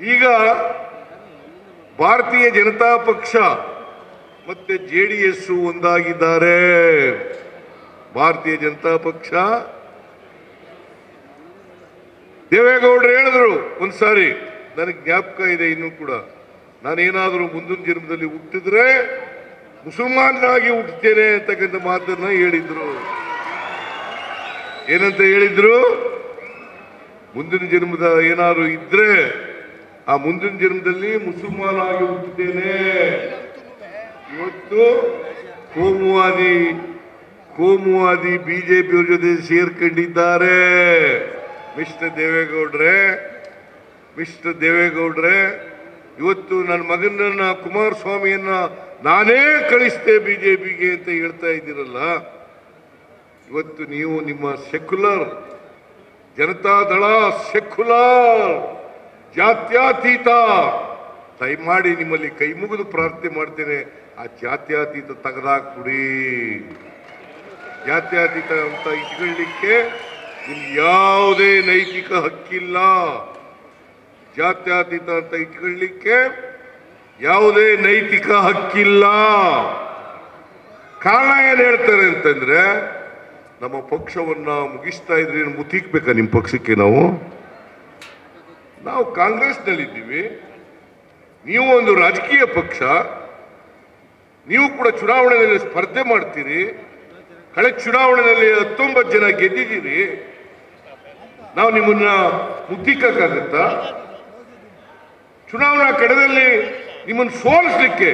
ಈಗ ಭಾರತೀಯ ಜನತಾ ಪಕ್ಷ ಮತ್ತೆ ಜೆ ಡಿ ಎಸ್ ಒಂದಾಗಿದ್ದಾರೆ. ಭಾರತೀಯ ಜನತಾ ಪಕ್ಷ. ದೇವೇಗೌಡರು ಹೇಳಿದ್ರು ಒಂದ್ಸಾರಿ, ನನಗೆ ಜ್ಞಾಪಕ ಇದೆ ಇನ್ನೂ ಕೂಡ. ನಾನೇನಾದರೂ ಮುಂದಿನ ಜನ್ಮದಲ್ಲಿ ಹುಟ್ಟಿದ್ರೆ ಮುಸಲ್ಮಾನರಾಗಿ ಹುಟ್ಟುತ್ತೇನೆ ಅಂತಕ್ಕಂಥ ಮಾತನ್ನ ಹೇಳಿದ್ರು. ಏನಂತ ಹೇಳಿದ್ರು? ಮುಂದಿನ ಜನ್ಮದ ಏನಾದ್ರು ಇದ್ರೆ ಆ ಮುಂದಿನ ಜನ್ಮದಲ್ಲಿ ಮುಸಲ್ಮಾನ ಆಗಿ ಹುಟ್ಟುತ್ತೇನೆ ಇವತ್ತು ಕೋಮುವಾದಿ ಕೋಮುವಾದಿ ಬಿಜೆಪಿಯವ್ರ ಜೊತೆ ಸೇರ್ಕೊಂಡಿದ್ದಾರೆ. ಮಿಸ್ಟರ್ ದೇವೇಗೌಡ್ರೆ ಮಿಸ್ಟರ್ ದೇವೇಗೌಡ್ರೆ, ಇವತ್ತು ನನ್ನ ಮಗನನ್ನ, ಕುಮಾರಸ್ವಾಮಿಯನ್ನ ನಾನೇ ಕಳಿಸ್ತೆ ಬಿಜೆಪಿಗೆ ಅಂತ ಹೇಳ್ತಾ ಇದ್ದೀರಲ್ಲ, ಇವತ್ತು ನೀವು ನಿಮ್ಮ ಸೆಕ್ಯುಲರ್ ಜನತಾದಳ ಸೆಕ್ಯುಲರ್ ಜಾತ್ಯತೀತ. ದಯಮಾಡಿ ನಿಮ್ಮಲ್ಲಿ ಕೈ ಮುಗಿದು ಪ್ರಾರ್ಥನೆ ಮಾಡ್ತೇನೆ. ಆ ಜಾತ್ಯತೀತ ತೆಗೆದಾಕ್ಬಿಡಿ. ಜಾತ್ಯತೀತ ಅಂತ ಇಟ್ಕೊಳ್ಳಿಕ್ಕೆ ನಿಮ್ಗೆ ಯಾವುದೇ ನೈತಿಕ ಹಕ್ಕಿಲ್ಲ. ಜಾತ್ಯತೀತ ಅಂತ ಇಟ್ಕೊಳ್ಳಿಕ್ಕೆ ಯಾವುದೇ ನೈತಿಕ ಹಕ್ಕಿಲ್ಲ. ಕಾರಣ ಏನ್ ಹೇಳ್ತಾರೆ ಅಂತಂದ್ರೆ, ನಮ್ಮ ಪಕ್ಷವನ್ನ ಮುಗಿಸ್ತಾ ಇದ್ರೆ ಏನು ಮುತ್ತಿಕ್ಬೇಕಾ ನಿಮ್ಮ ಪಕ್ಷಕ್ಕೆ ನಾವು? ನಾವು ಕಾಂಗ್ರೆಸ್ನಲ್ಲಿದ್ದೀವಿ. ನೀವು ಒಂದು ರಾಜಕೀಯ ಪಕ್ಷ, ನೀವು ಕೂಡ ಚುನಾವಣೆಯಲ್ಲಿ ಸ್ಪರ್ಧೆ ಮಾಡ್ತೀರಿ. ಕಳೆದ ಚುನಾವಣೆಯಲ್ಲಿ ಹತ್ತೊಂಬತ್ತು ಜನ ಗೆದ್ದಿದ್ದೀರಿ. ನಾವು ನಿಮ್ಮನ್ನ ಮುದ್ದಿಕ್ಕಾಗತ್ತ ಚುನಾವಣಾ ಕಡದಲ್ಲಿ ನಿಮ್ಮನ್ನು ಸೋಲಿಸ್ಲಿಕ್ಕೆ,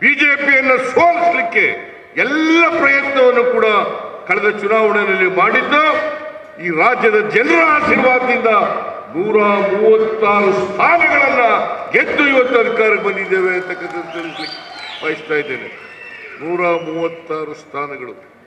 ಬಿಜೆಪಿಯನ್ನು ಸೋಲಿಸ್ಲಿಕ್ಕೆ ಎಲ್ಲ ಪ್ರಯತ್ನವನ್ನು ಕೂಡ ಕಳೆದ ಚುನಾವಣೆಯಲ್ಲಿ ಮಾಡಿದ್ದು ಈ ರಾಜ್ಯದ ಜನರ ಆಶೀರ್ವಾದದಿಂದ ನೂರ ಮೂವತ್ತಾರು ಸ್ಥಾನಗಳನ್ನ ಗೆದ್ದು ಇವತ್ತು ಅಧಿಕಾರಕ್ಕೆ ಬಂದಿದ್ದೇವೆ ಅಂತಕ್ಕಂಥದ್ದು ತಿಳಿಸ್ಲಿಕ್ಕೆ ಬಯಸ್ತಾ ಇದ್ದೇನೆ. ನೂರ ಮೂವತ್ತಾರು ಸ್ಥಾನಗಳು.